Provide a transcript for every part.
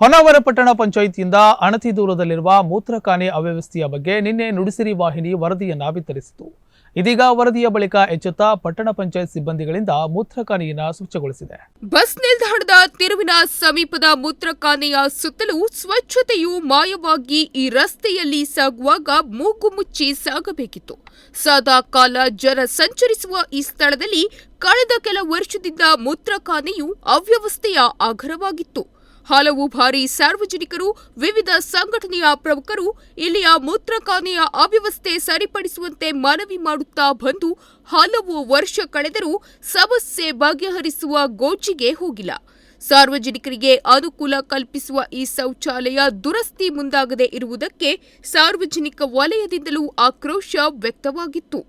ಹೊನ್ನಾವರ ಪಟ್ಟಣ ಪಂಚಾಯಿತಿಯಿಂದ ಅಣತಿ ದೂರದಲ್ಲಿರುವ ಮೂತ್ರಖಾನೆ ಅವ್ಯವಸ್ಥೆಯ ಬಗ್ಗೆ ನಿನ್ನೆ ನುಡಿಸಿರಿ ವಾಹಿನಿ ವರದಿಯನ್ನ ವಿತರಿಸಿತು. ಇದೀಗ ವರದಿಯ ಬಳಿಕ ಎಚ್ಚೆತ್ತ ಪಟ್ಟಣ ಪಂಚಾಯತ್ ಸಿಬ್ಬಂದಿಗಳಿಂದ ಮೂತ್ರಖಾನೆಯನ್ನ ಸ್ವಚ್ಛಗೊಳಿಸಿದೆ. ಬಸ್ ನಿಲ್ದಾಣದ ತಿರುವಿನ ಸಮೀಪದ ಮೂತ್ರಖಾನೆಯ ಸುತ್ತಲೂ ಸ್ವಚ್ಛತೆಯು ಮಾಯವಾಗಿ ಈ ರಸ್ತೆಯಲ್ಲಿ ಸಾಗುವಾಗ ಮೂಗು ಮುಚ್ಚಿ ಸಾಗಬೇಕಿತ್ತು. ಸದಾ ಕಾಲ ಜನ ಸಂಚರಿಸುವ ಈ ಸ್ಥಳದಲ್ಲಿ ಕಳೆದ ಕೆಲ ವರ್ಷದಿಂದ ಮೂತ್ರಖಾನೆಯು ಅವ್ಯವಸ್ಥೆಯ ಆಗರವಾಗಿತ್ತು ಹಲವು ಬಾರಿ ಸಾರ್ವಜನಿಕರು, ವಿವಿಧ ಸಂಘಟನೆಯ ಪ್ರಮುಖರು ಇಲ್ಲಿಯ ಮೂತ್ರಕಾನೆಯ ಅವ್ಯವಸ್ಥೆ ಸರಿಪಡಿಸುವಂತೆ ಮನವಿ ಮಾಡುತ್ತಾ ಬಂದು ಹಲವು ವರ್ಷ ಕಳೆದರೂ ಸಮಸ್ಯೆ ಬಗೆಹರಿಸುವ ಗೋಜಿಗೆ ಹೋಗಿಲ್ಲ. ಸಾರ್ವಜನಿಕರಿಗೆ ಅನುಕೂಲ ಕಲ್ಪಿಸುವ ಈ ಶೌಚಾಲಯ ದುರಸ್ತಿ ಮುಂದಾಗದೇ ಇರುವುದಕ್ಕೆ ಸಾರ್ವಜನಿಕ ವಲಯದಿಂದಲೂ ಆಕ್ರೋಶ ವ್ಯಕ್ತವಾಗಿತ್ತು.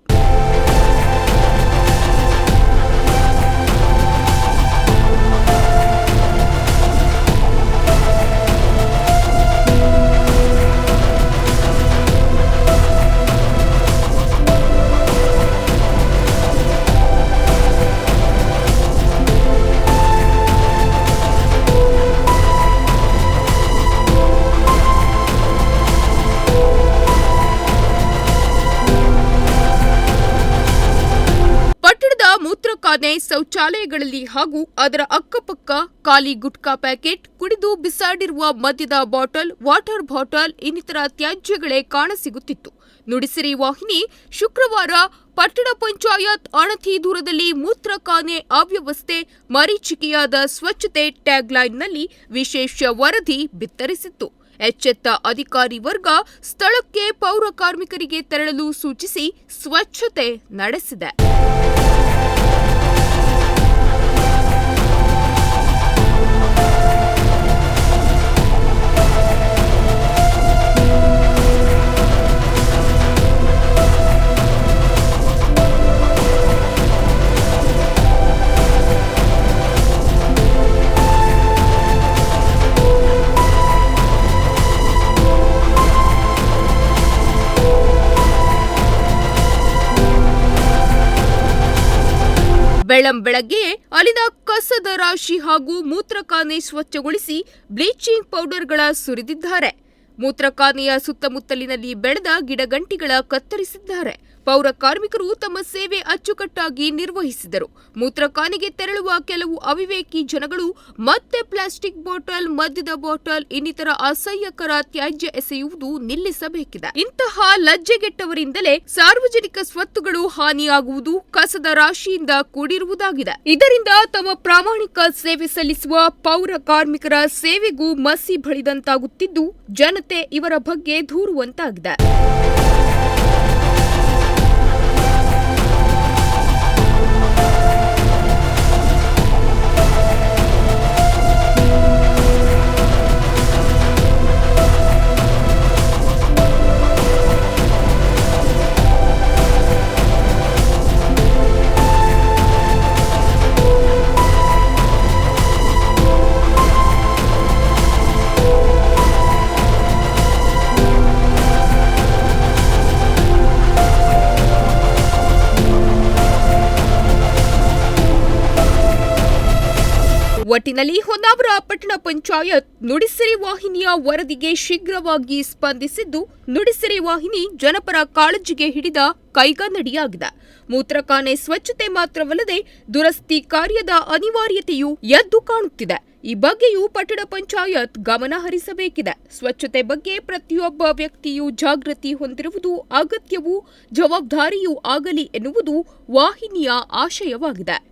ಮೂತ್ರಖಾನೆ ಶೌಚಾಲಯಗಳಲ್ಲಿ ಹಾಗೂ ಅದರ ಅಕ್ಕಪಕ್ಕ ಖಾಲಿ ಗುಟ್ಕಾ ಪ್ಯಾಕೆಟ್, ಕುಡಿದು ಬಿಸಾಡಿರುವ ಮದ್ಯದ ಬಾಟಲ್, ವಾಟರ್ ಬಾಟಲ್, ಇನ್ನಿತರ ತ್ಯಾಜ್ಯಗಳೇ ಕಾಣಸಿಗುತ್ತಿತ್ತು. ನುಡಿಸಿರಿ ವಾಹಿನಿ, ಶುಕ್ರವಾರ ಪಟ್ಟಣ ಪಂಚಾಯತ್ ಅಣತಿ ದೂರದಲ್ಲಿ ಮೂತ್ರಖಾನೆ ಅವ್ಯವಸ್ಥೆ, ಮರೀಚಿಕೆಯಾದ ಸ್ವಚ್ಛತೆ ಟ್ಯಾಗ್ಲೈನ್ನಲ್ಲಿ ವಿಶೇಷ ವರದಿ ಬಿತ್ತರಿಸಿತ್ತು. ಎಚ್ಚೆತ್ತ ಅಧಿಕಾರಿ ವರ್ಗ ಸ್ಥಳಕ್ಕೆ ಪೌರ ಕಾರ್ಮಿಕರಿಗೆ ತೆರಳಲು ಸೂಚಿಸಿ ಸ್ವಚ್ಛತೆ ನಡೆಸಿದೆ. ಬೆಳ್ಳಂ ಬೆಳಗ್ಗೆ ಅಲ್ಲಿನ ಕಸದ ರಾಶಿ ಹಾಗೂ ಮೂತ್ರಕಾನೆ ಸ್ವಚ್ಛಗೊಳಿಸಿ ಬ್ಲೀಚಿಂಗ್ ಪೌಡರ್ಗಳ ಸುರಿದಿದ್ದಾರೆ. ಮೂತ್ರಕಾನೆಯ ಸುತ್ತಮುತ್ತಲಿನಲ್ಲಿ ಬೆಳೆದ ಗಿಡಗಂಟಿಗಳ ಕತ್ತರಿಸಿದ್ದಾರೆ. ಪೌರ ಕಾರ್ಮಿಕರು ತಮ್ಮ ಸೇವೆ ಅಚ್ಚುಕಟ್ಟಾಗಿ ನಿರ್ವಹಿಸಿದರು. ಮೂತ್ರಕಾನಿಗೆ ತೆರಳುವ ಕೆಲವು ಅವಿವೇಕಿ ಜನಗಳು ಮತ್ತೆ ಪ್ಲಾಸ್ಟಿಕ್ ಬಾಟಲ್, ಮದ್ಯದ ಬಾಟಲ್, ಇನ್ನಿತರ ಅಸಹ್ಯಕರ ತ್ಯಾಜ್ಯ ಎಸೆಯುವುದು ನಿಲ್ಲಿಸಬೇಕಿದೆ. ಇಂತಹ ಲಜ್ಜೆಗೆಟ್ಟವರಿಂದಲೇ ಸಾರ್ವಜನಿಕ ಸ್ವತ್ತುಗಳು ಹಾನಿಯಾಗುವುದು ಕಸದ ರಾಶಿಯಿಂದ ಕೂಡಿರುವುದಾಗಿದೆ. ಇದರಿಂದ ತಮ್ಮ ಪ್ರಾಮಾಣಿಕ ಸೇವೆ ಸಲ್ಲಿಸುವ ಪೌರ ಕಾರ್ಮಿಕರ ಸೇವೆಗೂ ಮಸಿ ಬಳಿದಂತಾಗುತ್ತಿದ್ದು, ಜನತೆ ಇವರ ಬಗ್ಗೆ ದೂರುವಂತಾಗಿದೆ. ಒಟ್ಟಿನಲ್ಲಿ ಹೊನ್ನಾವರ ಪಟ್ಟಣ ಪಂಚಾಯತ್ ನುಡಿಸಿರಿ ವಾಹಿನಿಯ ವರದಿಗೆ ಶೀಘ್ರವಾಗಿ ಸ್ಪಂದಿಸಿದ್ದು, ನುಡಿಸಿರಿ ವಾಹಿನಿ ಜನಪರ ಕಾಳಜಿಗೆ ಹಿಡಿದ ಕೈಗನ್ನಡಿಯಾಗಿದೆ. ಮೂತ್ರಕಾನೆ ಸ್ವಚ್ಛತೆ ಮಾತ್ರವಲ್ಲದೆ ದುರಸ್ತಿ ಕಾರ್ಯದ ಅನಿವಾರ್ಯತೆಯು ಎದ್ದು ಕಾಣುತ್ತಿದೆ. ಈ ಬಗ್ಗೆಯೂ ಪಟ್ಟಣ ಪಂಚಾಯತ್ ಗಮನ ಹರಿಸಬೇಕಿದೆ. ಸ್ವಚ್ಛತೆ ಬಗ್ಗೆ ಪ್ರತಿಯೊಬ್ಬ ವ್ಯಕ್ತಿಯೂ ಜಾಗೃತಿ ಹೊಂದಿರುವುದು ಅಗತ್ಯವೂ, ಜವಾಬ್ದಾರಿಯೂ ಆಗಲಿ ಎನ್ನುವುದು ವಾಹಿನಿಯ ಆಶಯವಾಗಿದೆ.